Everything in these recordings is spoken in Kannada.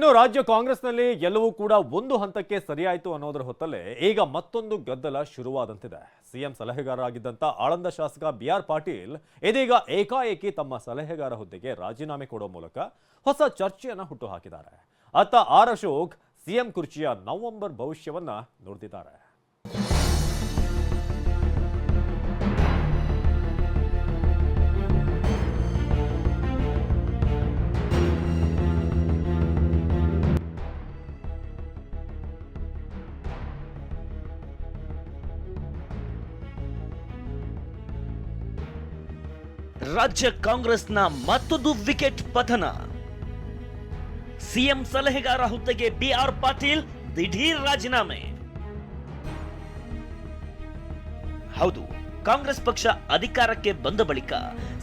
ಇನ್ನು ರಾಜ್ಯ ಕಾಂಗ್ರೆಸ್ನಲ್ಲಿ ಎಲ್ಲವೂ ಕೂಡ ಒಂದು ಹಂತಕ್ಕೆ ಸರಿಯಾಯಿತು ಅನ್ನೋದರ ಹೊತ್ತಲ್ಲೇ ಈಗ ಮತ್ತೊಂದು ಗದ್ದಲ ಶುರುವಾದಂತಿದೆ. ಸಿಎಂ ಸಲಹೆಗಾರರಾಗಿದ್ದಂಥ ಆಳಂದ ಶಾಸಕ ಬಿ ಆರ್ ಪಾಟೀಲ್ ಇದೀಗ ಏಕಾಏಕಿ ತಮ್ಮ ಸಲಹೆಗಾರ ಹುದ್ದೆಗೆ ರಾಜೀನಾಮೆ ಕೊಡೋ ಮೂಲಕ ಹೊಸ ಚರ್ಚೆಯನ್ನ ಹುಟ್ಟುಹಾಕಿದ್ದಾರೆ ಅತ್ತ ಆರ್ ಅಶೋಕ್ ಸಿಎಂ ಕುರ್ಚಿಯ ನವೆಂಬರ್ ಭವಿಷ್ಯವನ್ನ ನುಡಿದಿದ್ದಾರೆ. ರಾಜ್ಯ ಕಾಂಗ್ರೆಸ್ನ ಮತ್ತೊಂದು ವಿಕೆಟ್ ಪತನ. ಸಿಎಂ ಸಲಹೆಗಾರ ಹುದ್ದೆಗೆ ಬಿಆರ್ ಪಾಟೀಲ್ ದಿಢೀರ್ ರಾಜೀನಾಮೆ. ಹೌದು, ಕಾಂಗ್ರೆಸ್ ಪಕ್ಷ ಅಧಿಕಾರಕ್ಕೆ ಬಂದ ಬಳಿಕ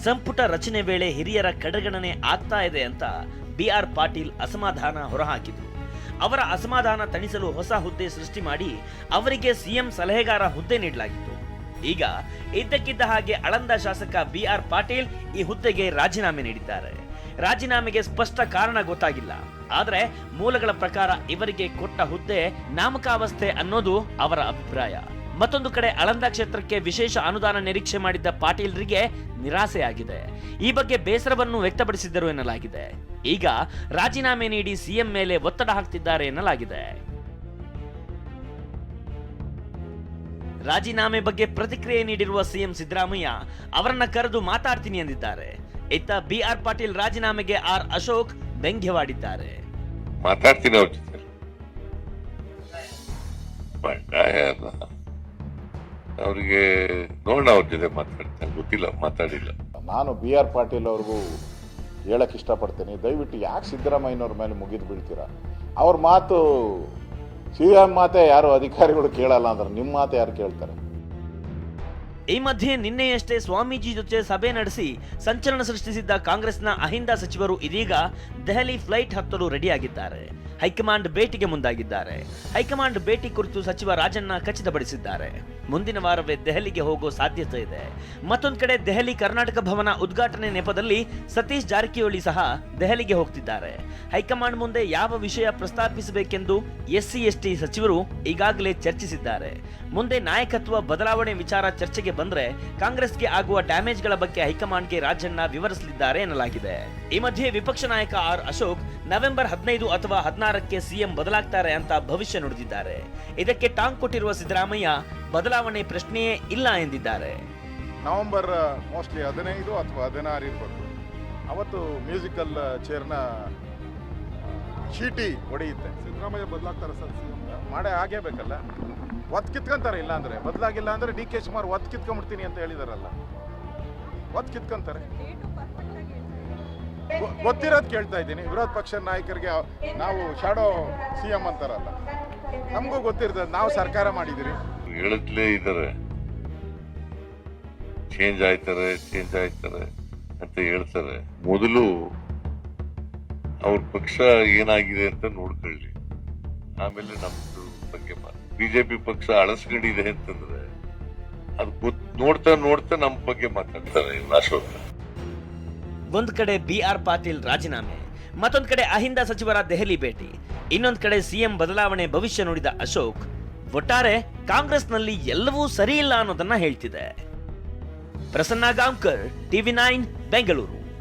ಸಂಪುಟ ರಚನೆ ವೇಳೆ ಹಿರಿಯರ ಕಡೆಗಣನೆ ಆಗ್ತಾ ಇದೆ ಅಂತ ಬಿಆರ್ ಪಾಟೀಲ್ ಅಸಮಾಧಾನ ಹೊರಹಾಕಿದ್ರು. ಅವರ ಅಸಮಾಧಾನ ತಣಿಸಲು ಹೊಸ ಹುದ್ದೆ ಸೃಷ್ಟಿ ಮಾಡಿ ಅವರಿಗೆ ಸಿಎಂ ಸಲಹೆಗಾರ ಹುದ್ದೆ ನೀಡಲಾಗಿತ್ತು. ಈಗ ಇದ್ದಕ್ಕಿದ್ದ ಹಾಗೆ ಅಳಂದ ಶಾಸಕ ಬಿಆರ್ ಪಾಟೀಲ್ ಈ ಹುದ್ದೆಗೆ ರಾಜೀನಾಮೆ ನೀಡಿದ್ದಾರೆ. ರಾಜೀನಾಮೆಗೆ ಸ್ಪಷ್ಟ ಕಾರಣ ಗೊತ್ತಾಗಿಲ್ಲ. ಆದ್ರೆ ಮೂಲಗಳ ಪ್ರಕಾರ ಇವರಿಗೆ ಕೊಟ್ಟ ಹುದ್ದೆ ನಾಮಕಾವಸ್ಥೆ ಅನ್ನೋದು ಅವರ ಅಭಿಪ್ರಾಯ. ಮತ್ತೊಂದು ಕಡೆ ಅಳಂದ ಕ್ಷೇತ್ರಕ್ಕೆ ವಿಶೇಷ ಅನುದಾನ ನಿರೀಕ್ಷೆ ಮಾಡಿದ್ದ ಪಾಟೀಲ್ರಿಗೆ ನಿರಾಸೆಯಾಗಿದೆ. ಈ ಬಗ್ಗೆ ಬೇಸರವನ್ನು ವ್ಯಕ್ತಪಡಿಸಿದ್ದರು ಎನ್ನಲಾಗಿದೆ. ಈಗ ರಾಜೀನಾಮೆ ನೀಡಿ ಸಿಎಂ ಮೇಲೆ ಒತ್ತಡ ಹಾಕ್ತಿದ್ದಾರೆ ಎನ್ನಲಾಗಿದೆ. ರಾಜೀನಾಮೆ ಬಗ್ಗೆ ಪ್ರತಿಕ್ರಿಯೆ ನೀಡಿರುವ ಸಿಎಂ ಸಿದ್ದರಾಮಯ್ಯ ಅವರನ್ನ ಕರೆದು ಮಾತಾಡ್ತೀನಿ ಎಂದಿದ್ದಾರೆ. ಇತ್ತ ಬಿಆರ್ ಪಾಟೀಲ್ ರಾಜೀನಾಮೆಗೆ ಆರ್ ಅಶೋಕ್ ವ್ಯಂಗ್ಯವಾಡಿದ್ದಾರೆ ಮಾತಾಡ್ತೀನಿ ಅವರಿಗೆ ನೋಡೋಣ ಅವ್ರ ಜೊತೆ ಮಾತಾಡ್ತೇನೆ. ಗೊತ್ತಿಲ್ಲ ಮಾತಾಡಿಲ್ಲ. ನಾನು ಬಿ ಆರ್ ಪಾಟೀಲ್ ಅವ್ರಿಗೂ ಹೇಳಕ್ಕೆ ಇಷ್ಟಪಡ್ತೇನೆ. ದಯವಿಟ್ಟು ಯಾಕೆ ಸಿದ್ದರಾಮಯ್ಯನವ್ರ ಮೇಲೆ ಮುಗಿದು ಬೀಳ್ತೀರಾ ಅವ್ರ ಮಾತು ಸಿ ಎಂ ಮಾತೆ ಯಾರು ಅಧಿಕಾರಿಗಳು ಕೇಳಲ್ಲ ಅಂದ್ರೆ ನಿಮ್ಮ ಮಾತೆ ಯಾರು ಕೇಳ್ತಾರೆ? ಈ ಮಧ್ಯೆ ನಿನ್ನೆಯಷ್ಟೇ ಸ್ವಾಮೀಜಿ ಜೊತೆ ಸಭೆ ನಡೆಸಿ ಸಂಚಲನ ಸೃಷ್ಟಿಸಿದ್ದ ಕಾಂಗ್ರೆಸ್ನ ಅಹಿಂದ ಸಚಿವರು ಇದೀಗ ದೆಹಲಿ ಫ್ಲೈಟ್ ಹತ್ತಲು ರೆಡಿಯಾಗಿದ್ದಾರೆ. ಹೈಕಮಾಂಡ್ ಭೇಟಿಗೆ ಮುಂದಾಗಿದ್ದಾರೆ. ಹೈಕಮಾಂಡ್ ಭೇಟಿ ಕುರಿತು ಸಚಿವ ರಾಜಣ್ಣ ಖಚಿತಪಡಿಸಿದ್ದಾರೆ. ಮುಂದಿನ ವಾರವೇ ದೆಹಲಿಗೆ ಹೋಗೋ ಸಾಧ್ಯತೆ ಇದೆ. ಮತ್ತೊಂದು ಕಡೆ ದೆಹಲಿ ಕರ್ನಾಟಕ ಭವನ ಉದ್ಘಾಟನೆ ನೆಪದಲ್ಲಿ ಸತೀಶ್ ಜಾರಕಿಹೊಳಿ ಸಹ ದೆಹಲಿಗೆ ಹೋಗ್ತಿದ್ದಾರೆ. ಹೈಕಮಾಂಡ್ ಮುಂದೆ ಯಾವ ವಿಷಯ ಪ್ರಸ್ತಾಪಿಸಬೇಕೆಂದು ಎಸ್ಸಿ, ಎಸ್ಟಿ ಸಚಿವರು ಈಗಾಗಲೇ ಚರ್ಚಿಸಿದ್ದಾರೆ. ಮುಂದೆ ನಾಯಕತ್ವ ಬದಲಾವಣೆ ವಿಚಾರ ಚರ್ಚೆಗೆ ಬಂದ್ರೆ ಕಾಂಗ್ರೆಸ್ಗೆ ಆಗುವ ಡ್ಯಾಮೇಜ್ಗಳ ಬಗ್ಗೆ ಹೈಕಮಾಂಡ್ಗೆ ರಾಜಣ್ಣ ವಿವರಿಸಲಿದ್ದಾರೆ ಎನ್ನಲಾಗಿದೆ. ಈ ಮಧ್ಯೆ ವಿಪಕ್ಷ ನಾಯಕ ಆರ್ ಅಶೋಕ್ ನವೆಂಬರ್ ಹದಿನೈದು ಅಥವಾ ಹದಿನಾರಕ್ಕೆ ಸಿಎಂ ಬದಲಾಗ್ತಾರೆ ಅಂತ ಭವಿಷ್ಯ ನುಡಿದಿದ್ದಾರೆ. ಇದಕ್ಕೆ ಟಾಂಗ್ ಕೊಟ್ಟಿರುವ ಸಿದ್ದರಾಮಯ್ಯ ಬದಲಾವಣೆ ಪ್ರಶ್ನೆಯೇ ಇಲ್ಲ ಎಂದಿದ್ದಾರೆ. ನವೆಂಬರ್ ಮೋಸ್ಟ್ಲಿ ಹದಿನೈದು ಅಥವಾ ಹದಿನಾರು ಇರಬೇಕು ಅವತ್ತು ಮ್ಯೂಸಿಕಲ್ ಚೇರ್ನ ಚೀಟಿ ಹೊಡೆಯುತ್ತೆ ಸಿದ್ದರಾಮಯ್ಯ ಬದಲಾಗ್ತಾರೆ ಸರ್ ಮಾಡೇ ಆಗೇ ಬೇಕಲ್ಲ. ಒತ್ತು ಕಿತ್ಕೊಂತಾರೆ ಇಲ್ಲ ಅಂದ್ರೆ ಬದಲಾಗಿಲ್ಲ ಅಂದ್ರೆ ಡಿ ಕೆ ಶಿವಕುಮಾರ್ ಒತ್ತು ಕಿತ್ಕೊಂಡ್ಬಿಡ್ತೀನಿ ಅಂತ ಹೇಳಿದಾರಲ್ಲ. ಒತ್ತು ಕಿತ್ಕೊಂತಾರೆ. ಗೊತ್ತಿರೋದು ಕೇಳ್ತಾ ಇದ್ದೀನಿ. ವಿರೋಧ ಪಕ್ಷ ನಾಯಕರಿಗೆ ನಾವು ಶಾಡೋ ಸಿ ಎಂ ಅಂತಾರಲ್ಲ, ನಮಗೂ ಗೊತ್ತಿರ್ತದೆ, ನಾವು ಸರ್ಕಾರ ಮಾಡಿದಿರಿ ಹೇಳುತ್ತಲೇ ಇದ್ದಾರೆ. ಚೇಂಜ್ ಆಯ್ತಾರೆ ಚೇಂಜ್ ಆಯ್ತಾರೆ ಅಂತ ಹೇಳ್ತಾರೆ. ಮೊದಲು ಅವ್ರ ಪಕ್ಷ ಏನಾಗಿದೆ ಅಂತ ನೋಡ್ಕೊಳ್ಳಿ ಆಮೇಲೆ ನಮ್ದು ಬಗ್ಗೆ ಬಿಜೆಪಿ ಪಕ್ಷ ಅಳಸ್ಕೊಂಡಿದೆ ಅಂತಂದ್ರೆ, ಅದು ಗೊತ್ತ ನೋಡ್ತಾ ನೋಡ್ತಾ ನಮ್ಮ ಬಗ್ಗೆ ಮಾತಾಡ್ತಾರೆ ಅಶೋಕ್. ಒಂದ್ ಕಡೆ ಬಿಆರ್ ಪಾಟೀಲ್ ರಾಜೀನಾಮೆ, ಮತ್ತೊಂದು ಕಡೆ ಅಹಿಂದ ಸಚಿವರ ದೆಹಲಿ ಭೇಟಿ. ಇನ್ನೊಂದು ಕಡೆ ಸಿಎಂ ಬದಲಾವಣೆ ಭವಿಷ್ಯ ನುಡಿದ ಅಶೋಕ್, ಒಟ್ಟಾರೆ ಕಾಂಗ್ರೆಸ್ನಲ್ಲಿ ಎಲ್ಲವೂ ಸರಿ ಇಲ್ಲ ಅನ್ನೋದನ್ನ ಹೇಳ್ತಿದೆ. Prasanna Gaonkar, TV nine, Bengaluru.